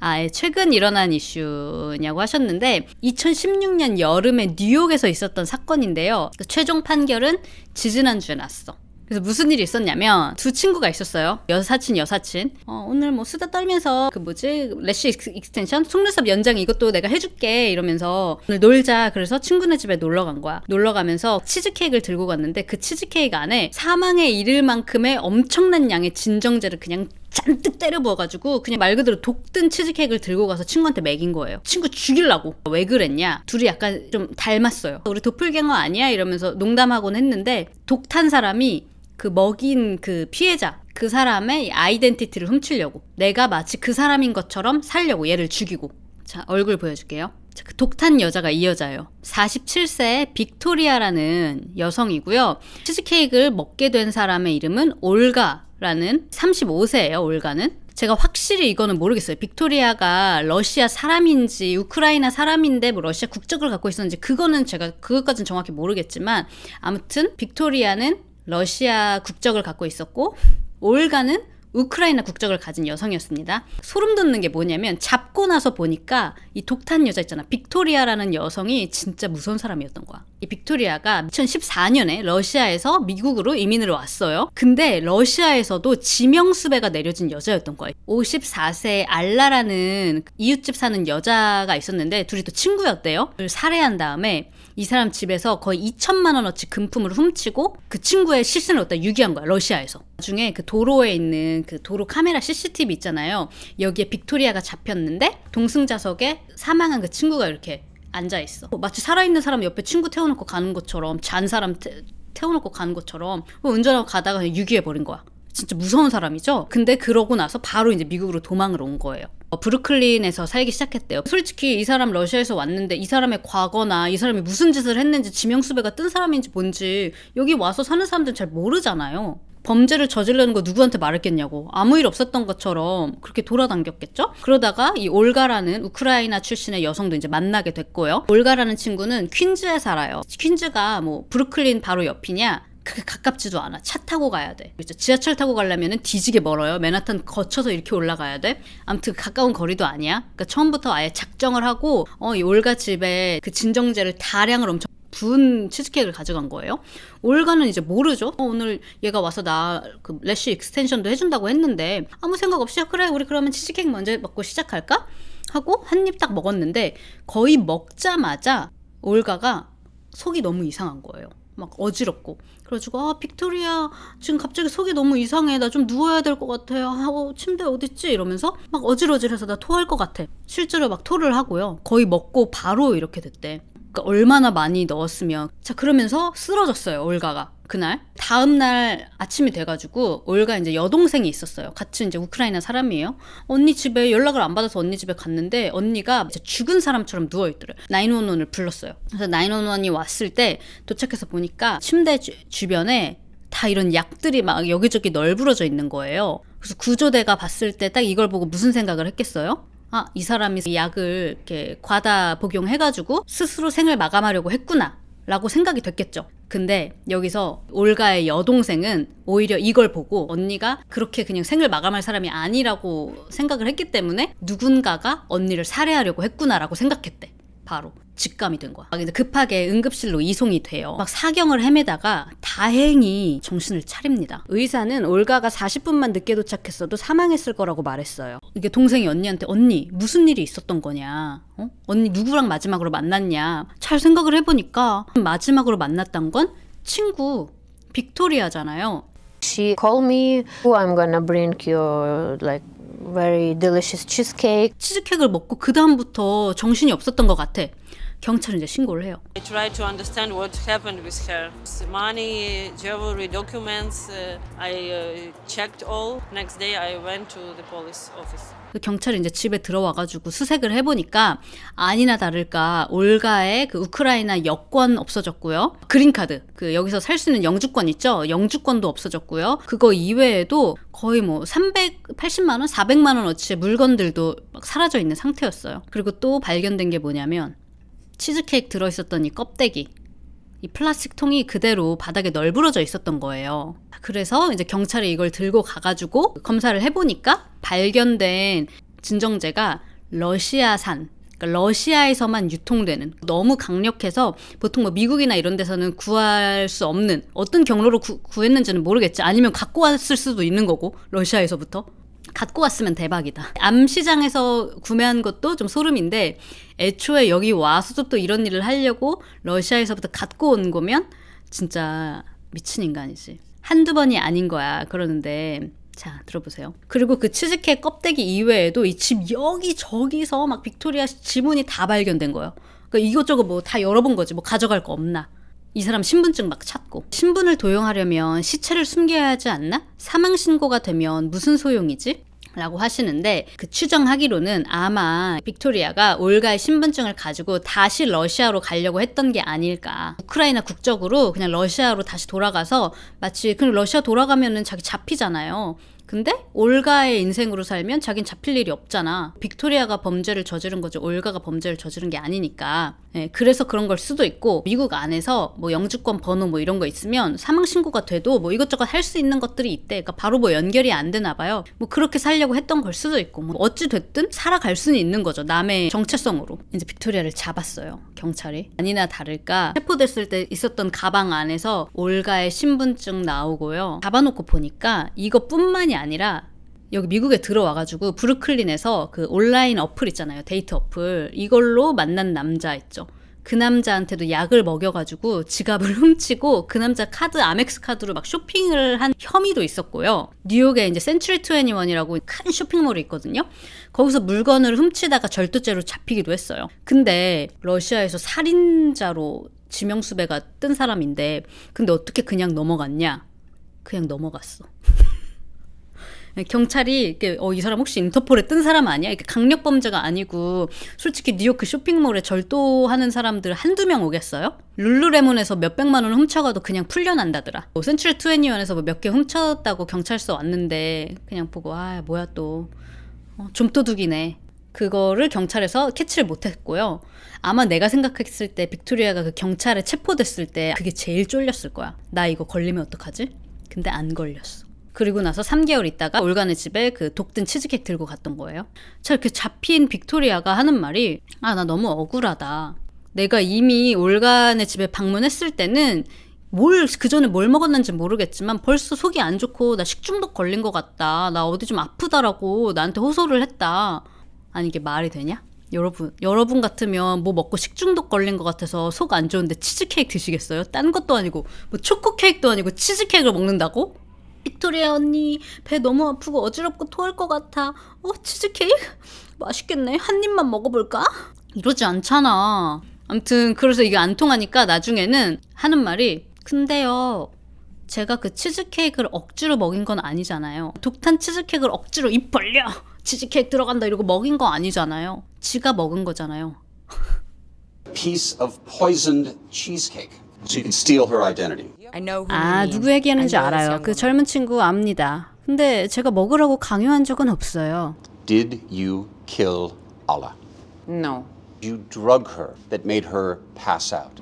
아, 예, 최근 일어난 이슈냐고 하셨는데 2016년 여름에 뉴욕에서 있었던 사건인데요. 그 최종 판결은 지지난주에 났어. 그래서 무슨 일이 있었냐면 두 친구가 있었어요. 여사친 여사친. 어, 오늘 뭐 수다 떨면서 그 뭐지 래쉬 익스- 익스텐션 속눈썹 연장 이것도 내가 해줄게 이러면서 오늘 놀자. 그래서 친구네 집에 놀러 간 거야. 놀러 가면서 치즈 케이크를 들고 갔는데 그 치즈 케이크 안에 사망에 이를 만큼의 엄청난 양의 진정제를 그냥 잔뜩 때려 부어가지고 그냥 말 그대로 독든 치즈케이크를 들고 가서 친구한테 먹인 거예요. 친구 죽이려고. 왜 그랬냐? 둘이 약간 좀 닮았어요. 우리 도플갱어 아니야? 이러면서 농담하곤 했는데 독탄 사람이 그 먹인 그 피해자 그 사람의 아이덴티티를 훔치려고 내가 마치 그 사람인 것처럼 살려고 얘를 죽이고 자 얼굴 보여줄게요. 자, 그 독탄 여자가 이 여자예요. 47세의 빅토리아라는 여성이고요. 치즈케이크를 먹게 된 사람의 이름은 올가 라는 35세예요. 올가는. 제가 확실히 이거는 모르겠어요. 빅토리아가 러시아 사람인지 우크라이나 사람인데 뭐 러시아 국적을 갖고 있었는지 그거는 제가 그것까지는 정확히 모르겠지만 아무튼 빅토리아는 러시아 국적을 갖고 있었고 올가는 우크라이나 국적을 가진 여성이었습니다. 소름 돋는 게 뭐냐면 잡고 나서 보니까 이 독탄 여자 있잖아. 빅토리아라는 여성이 진짜 무서운 사람이었던 거야. 이 빅토리아가 2014년에 러시아에서 미국으로 이민을 왔어요. 근데 러시아에서도 지명수배가 내려진 여자였던 거예요. 54세 알라라는 이웃집 사는 여자가 있었는데 둘이 또 친구였대요. 살해한 다음에 이 사람 집에서 거의 2천만 원어치 금품을 훔치고 그 친구의 시신을 갖다 유기한 거야 러시아에서. 나중에 그 도로에 있는 그 도로 카메라 CCTV 있잖아요. 여기에 빅토리아가 잡혔는데 동승자석에 사망한 그 친구가 이렇게 앉아 있어. 마치 살아있는 사람 옆에 친구 태워놓고 가는 것처럼 잔 사람 태, 태워놓고 가는 것처럼 운전하고 가다가 유기해 버린 거야 진짜 무서운 사람이죠. 근데 그러고 나서 바로 이제 미국으로 도망을 온 거예요. 어, 브루클린에서 살기 시작했대요. 솔직히 이 사람 러시아에서 왔는데 이 사람의 과거나 이 사람이 무슨 짓을 했는지 지명수배가 뜬 사람인지 뭔지 여기 와서 사는 사람들은 잘 모르잖아요. 범죄를 저지르는 거 누구한테 말했겠냐고 아무 일 없었던 것처럼 그렇게 돌아다녔겠죠? 그러다가 이 올가라는 우크라이나 출신의 여성도 이제 만나게 됐고요. 올가라는 친구는 퀸즈에 살아요. 퀸즈가 뭐 브루클린 바로 옆이냐? 그게 가깝지도 않아. 차 타고 가야 돼. 그렇죠. 지하철 타고 가려면 뒤지게 멀어요. 맨하탄 거쳐서 이렇게 올라가야 돼. 아무튼 가까운 거리도 아니야. 그러니까 처음부터 아예 작정을 하고 어, 이 올가 집에 그 진정제를 다량을 엄청 부은 치즈케이크를 가져간 거예요. 올가는 이제 모르죠. 어, 오늘 얘가 와서 나 그 래쉬 익스텐션도 해준다고 했는데 아무 생각 없이 아, 그래 우리 그러면 치즈케이크 먼저 먹고 시작할까? 하고 한 입 딱 먹었는데 거의 먹자마자 올가가 속이 너무 이상한 거예요. 막 어지럽고. 그래가지고 아 빅토리아 지금 갑자기 속이 너무 이상해. 나 좀 누워야 될 것 같아요 하고 침대 어딨지? 이러면서 막 어질어질해서 나 토할 것 같아. 실제로 막 토를 하고요. 거의 먹고 바로 이렇게 됐대. 그러니까 얼마나 많이 넣었으면. 자 그러면서 쓰러졌어요 올가가 그날 다음 날 아침이 돼가지고 올가 이제 여동생이 있었어요. 같이 이제 우크라이나 사람이에요. 언니 집에 연락을 안 받아서 언니 집에 갔는데 언니가 이제 죽은 사람처럼 누워 있더래요. 911을 불렀어요. 그래서 911이 왔을 때 도착해서 보니까 침대 주, 주변에 다 이런 약들이 막 여기저기 널브러져 있는 거예요. 그래서 구조대가 봤을 때 딱 이걸 보고 무슨 생각을 했겠어요? 아, 이 사람이 이 약을 이렇게 과다 복용해가지고 스스로 생을 마감하려고 했구나. 라고 생각이 됐겠죠. 근데 여기서 올가의 여동생은 오히려 이걸 보고 언니가 그렇게 그냥 생을 마감할 사람이 아니라고 생각을 했기 때문에 누군가가 언니를 살해하려고 했구나라고 생각했대. 바로 직감이 된 거야. 막 이제 급하게 응급실로 이송이 돼요. 막 사경을 헤매다가 다행히 정신을 차립니다. 의사는 올가가 40분만 늦게 도착했어도 사망했을 거라고 말했어요. 이게 동생이 언니한테 언니 무슨 일이 있었던 거냐? 어? 언니 누구랑 마지막으로 만났냐? 잘 생각을 해보니까 마지막으로 만났던 건 친구 빅토리아잖아요. She called me, oh, I'm gonna bring you like very delicious cheesecake. 치즈케이크를 먹고 그 다음부터 정신이 없었던 것 같아. 경찰은 이제 신고를 해요. I tried to understand what happened with her. Money, jewelry, documents, uh, I uh, checked all. Next day I went to the police office. 그 경찰이 이제 집에 들어와가지고 수색을 해보니까 아니나 다를까 올가의 그 우크라이나 여권 없어졌고요. 그린카드 그 여기서 살 수 있는 영주권 있죠. 영주권도 없어졌고요. 그거 이외에도 거의 뭐 380만 원, 400만 원 어치의 물건들도 막 사라져 있는 상태였어요. 그리고 또 발견된 게 뭐냐면 치즈케이크 들어있었던 이 껍데기 이 플라스틱 통이 그대로 바닥에 널브러져 있었던 거예요. 그래서 이제 경찰이 이걸 들고 가가지고 검사를 해보니까 발견된 진정제가 러시아산 그러니까 러시아에서만 유통되는 너무 강력해서 보통 뭐 미국이나 이런 데서는 구할 수 없는 어떤 경로로 구, 구했는지는 모르겠지 아니면 갖고 왔을 수도 있는 거고 러시아에서부터 갖고 왔으면 대박이다. 암시장에서 구매한 것도 좀 소름인데 애초에 여기 와서도 또 이런 일을 하려고 러시아에서부터 갖고 온 거면 진짜 미친 인간이지. 한두 번이 아닌 거야. 그러는데 자, 들어보세요. 그리고 그 치즈케이크 껍데기 이외에도 이 집 여기 저기서 막 빅토리아 지문이 다 발견된 거예요. 그러니까 이것저것 뭐 다 열어본 거지. 뭐 가져갈 거 없나. 이 사람 신분증 막 찾고 신분을 도용하려면 시체를 숨겨야 하지 않나? 사망 신고가 되면 무슨 소용이지? 라고 하시는데 그 추정하기로는 아마 빅토리아가 올가의 신분증을 가지고 다시 러시아로 가려고 했던 게 아닐까. 우크라이나 국적으로 그냥 러시아로 다시 돌아가서 마치 그럼 러시아 돌아가면은 자기 잡히잖아요. 근데 올가의 인생으로 살면 자긴 잡힐 일이 없잖아. 빅토리아가 범죄를 저지른 거지 올가가 범죄를 저지른 게 아니니까. 예, 그래서 그런 걸 수도 있고 미국 안에서 뭐 영주권 번호 뭐 이런 거 있으면 사망 신고가 돼도 뭐 이것저것 할 수 있는 것들이 있대. 그러니까 바로 뭐 연결이 안 되나 봐요. 뭐 그렇게 살려고 했던 걸 수도 있고 뭐 어찌 됐든 살아갈 수는 있는 거죠. 남의 정체성으로. 이제 빅토리아를 잡았어요. 경찰이. 아니나 다를까 체포됐을 때 있었던 가방 안에서 올가의 신분증 나오고요. 잡아놓고 보니까 이것뿐만이 아니라 여기 미국에 들어와가지고 브루클린에서 그 온라인 어플 있잖아요. 데이트 어플. 이걸로 만난 남자 있죠. 그 남자한테도 약을 먹여가지고 지갑을 훔치고 그 남자 카드 아멕스 카드로 막 쇼핑을 한 혐의도 있었고요. 뉴욕에 이제 센츄리 21이라고 큰 쇼핑몰이 있거든요. 거기서 물건을 훔치다가 절도죄로 잡히기도 했어요. 근데 러시아에서 살인자로 지명수배가 뜬 사람인데 근데 어떻게 그냥 넘어갔냐? 그냥 넘어갔어. 경찰이 이렇게 어, 이 사람 혹시 인터폴에 뜬 사람 아니야? 이렇게 강력 범죄가 아니고 솔직히 뉴욕 그 쇼핑몰에 절도하는 사람들 한두 명 오겠어요? 룰루레몬에서 몇 백만 원 훔쳐가도 그냥 풀려난다더라. 뭐 센츄리 21에서 뭐 몇 개 훔쳤다고 경찰서 왔는데 그냥 보고 아 뭐야 또 어, 좀도둑이네. 그거를 경찰에서 캐치를 못했고요. 아마 내가 생각했을 때 빅토리아가 그 경찰에 체포됐을 때 그게 제일 쫄렸을 거야. 나 이거 걸리면 어떡하지? 근데 안 걸렸어. 그리고 나서 3개월 있다가 올간의 집에 그 독든 치즈케이크 들고 갔던 거예요. 자, 이렇게 잡힌 빅토리아가 하는 말이 아, 나 너무 억울하다. 내가 이미 올간의 집에 방문했을 때는 뭘, 그 전에 뭘 먹었는지 모르겠지만 벌써 속이 안 좋고 나 식중독 걸린 것 같다. 나 어디 좀 아프다라고 나한테 호소를 했다. 아니, 이게 말이 되냐? 여러분, 여러분 같으면 뭐 먹고 식중독 걸린 것 같아서 속 안 좋은데 치즈케이크 드시겠어요? 딴 것도 아니고, 뭐 초코케이크도 아니고 치즈케이크를 먹는다고? 빅토리아 언니 배 너무 아프고 어지럽고 토할 것 같아. 어 치즈케이크 맛있겠네. 한 입만 먹어볼까? 이러지 않잖아. 아무튼 그래서 이게 안 통하니까 나중에는 하는 말이 근데요. 제가 그 치즈케이크를 억지로 먹인 건 아니잖아요. 독탄 치즈케이크를 억지로 입 벌려 치즈케이크 들어간다 이러고 먹인 거 아니잖아요. 지가 먹은 거잖아요. piece of poisoned cheesecake so you can steal her identity. I know who 아 you mean. 누구 얘기하는지 I know this 알아요. young 그 woman. 젊은 친구 압니다. 근데 제가 먹으라고 강요한 적은 없어요. Did you kill Allah? No. You drug her that made her pass out.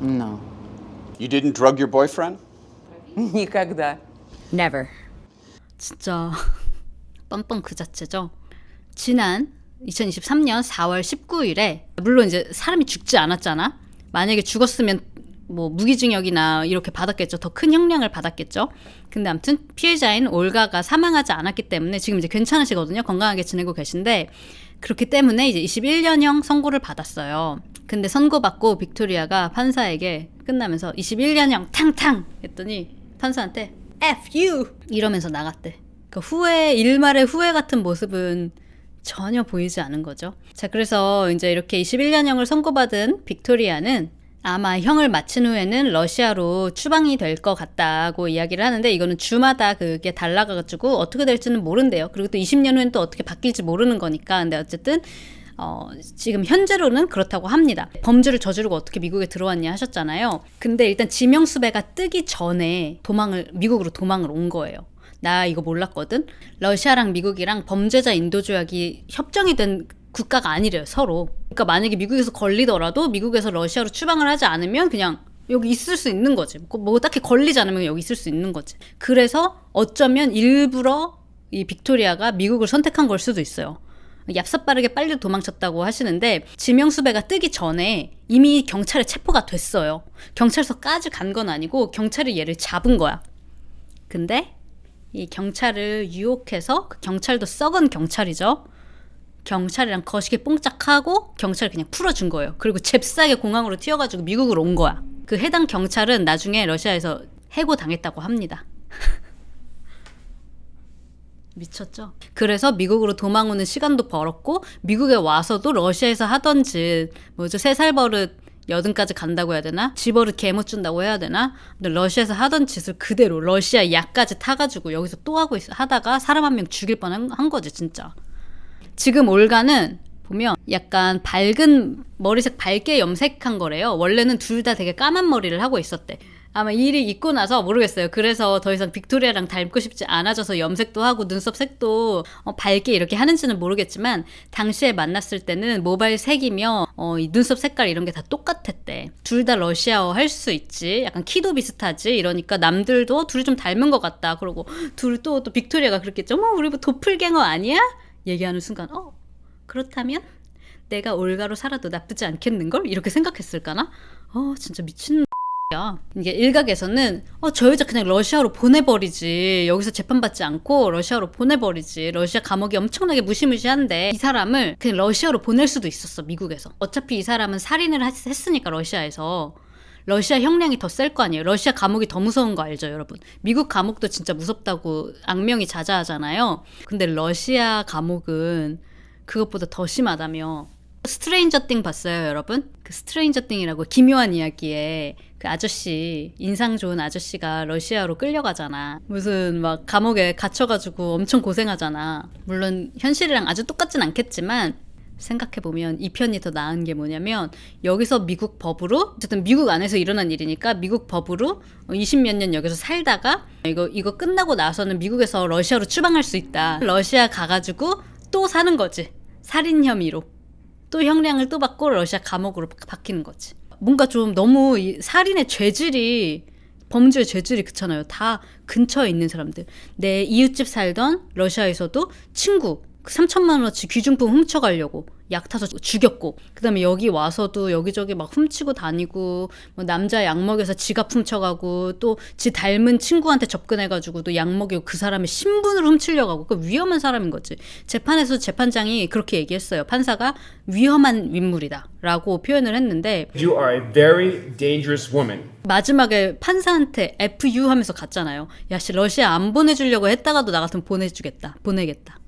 No. You didn't drug your boyfriend? Никогда. Never. 진짜 뻔뻔 그 자체죠. 지난 2023년 4월 19일에 물론 이제 사람이 죽지 않았잖아. 만약에 죽었으면 뭐 무기징역이나 이렇게 받았겠죠. 더 큰 형량을 받았겠죠. 근데 아무튼 피해자인 올가가 사망하지 않았기 때문에 지금 이제 괜찮으시거든요. 건강하게 지내고 계신데 그렇기 때문에 이제 21년형 선고를 받았어요. 근데 선고받고 빅토리아가 판사에게 끝나면서 21년형 탕탕 했더니 판사한테 F you 이러면서 나갔대. 그 후회 일말의 후회 같은 모습은 전혀 보이지 않은 거죠. 자, 그래서 이제 이렇게 21년형을 선고받은 빅토리아는 아마 형을 마친 후에는 러시아로 추방이 될 것 같다고 이야기를 하는데 이거는 주마다 그게 달라가지고 어떻게 될지는 모른대요. 그리고 또 20년 후엔 또 어떻게 바뀔지 모르는 거니까. 근데 어쨌든 어, 지금 현재로는 그렇다고 합니다. 범죄를 저지르고 어떻게 미국에 들어왔냐 하셨잖아요. 근데 일단 지명수배가 뜨기 전에 도망을 미국으로 도망을 온 거예요. 나 이거 몰랐거든. 러시아랑 미국이랑 범죄자 인도 조약이 협정이 된 국가가 아니래요, 서로. 그러니까 만약에 미국에서 걸리더라도 미국에서 러시아로 추방을 하지 않으면 그냥 여기 있을 수 있는 거지. 뭐 딱히 걸리지 않으면 여기 있을 수 있는 거지. 그래서 어쩌면 일부러 이 빅토리아가 미국을 선택한 걸 수도 있어요. 얍삽 빠르게 빨리 도망쳤다고 하시는데 지명수배가 뜨기 전에 이미 경찰에 체포가 됐어요. 경찰서까지 간 건 아니고 경찰이 얘를 잡은 거야. 근데 이 경찰을 유혹해서 그 경찰도 썩은 경찰이죠. 경찰이랑 거시기 뽕짝하고 경찰을 그냥 풀어준 거예요. 그리고 잽싸게 공항으로 튀어가지고 미국으로 온 거야. 그 해당 경찰은 나중에 러시아에서 해고 당했다고 합니다. 미쳤죠? 그래서 미국으로 도망 오는 시간도 벌었고 미국에 와서도 러시아에서 하던 짓 뭐죠 세 살 버릇 여든까지 간다고 해야 되나? 집버릇 개못 준다고 해야 되나? 근데 러시아에서 하던 짓을 그대로 러시아 약까지 타가지고 여기서 또 하고 있어 하다가 사람 한 명 죽일 뻔한 한 거지 진짜. 지금 올가는 보면 약간 밝은 머리색 밝게 염색한 거래요. 원래는 둘 다 되게 까만 머리를 하고 있었대. 아마 이 일이 있고 나서 모르겠어요. 그래서 더 이상 빅토리아랑 닮고 싶지 않아져서 염색도 하고 눈썹 색도 어, 밝게 이렇게 하는지는 모르겠지만 당시에 만났을 때는 모바일 색이며 어, 이 눈썹 색깔 이런 게 다 똑같았대. 둘 다 러시아어 할 수 있지. 약간 키도 비슷하지. 이러니까 남들도 둘이 좀 닮은 것 같다. 그러고 둘또또 빅토리아가 그랬겠죠. 어머 우리 뭐 도플갱어 아니야? 얘기하는 순간 어 그렇다면 내가 올가로 살아도 나쁘지 않겠는걸? 이렇게 생각했을까나? 어 진짜 미친 야. 이게 일각에서는 어, 저 여자 그냥 러시아로 보내버리지. 여기서 재판받지 않고 러시아로 보내버리지. 러시아 감옥이 엄청나게 무시무시한데 이 사람을 그냥 러시아로 보낼 수도 있었어 미국에서. 어차피 이 사람은 살인을 했- 했으니까 러시아에서. 러시아 형량이 더 셀 거 아니에요. 러시아 감옥이 더 무서운 거 알죠 여러분? 미국 감옥도 진짜 무섭다고 악명이 자자하잖아요. 근데 러시아 감옥은 그것보다 더 심하다며 스트레인저 띵 봤어요, 여러분? 그 스트레인저 띵이라고 기묘한 이야기에 그 아저씨 인상 좋은 아저씨가 러시아로 끌려가잖아. 무슨 막 감옥에 갇혀가지고 엄청 고생하잖아. 물론 현실이랑 아주 똑같진 않겠지만 생각해 보면 이 편이 더 나은 게 뭐냐면 여기서 미국 법으로 어쨌든 미국 안에서 일어난 일이니까 미국 법으로 20몇 년 여기서 살다가 이거 이거 끝나고 나서는 미국에서 러시아로 추방할 수 있다. 러시아 가가지고 또 사는 거지. 살인 혐의로. 또 형량을 또 받고 러시아 감옥으로 박히는 거지. 뭔가 좀 너무 이 살인의 죄질이 범죄의 죄질이 그렇잖아요. 다 근처에 있는 사람들. 내 이웃집 살던 러시아에서도 친구 그 3천만 원어치 귀중품 훔쳐가려고 약 타서 죽였고 그다음에 여기 와서도 여기저기 막 훔치고 다니고 뭐 남자 약 먹여서 지갑 훔쳐가고 또 지 닮은 친구한테 접근해가지고 또 약 먹이고 그 사람의 신분을 훔치려고 하고. 그 위험한 사람인 거지. 재판에서 재판장이 그렇게 얘기했어요. 판사가 위험한 인물이다라고 표현을 했는데 You are a very dangerous woman. 마지막에 판사한테 FU 하면서 갔잖아요. 야씨 러시아 안 보내주려고 했다가도 나 같으면 보내주겠다. 보내겠다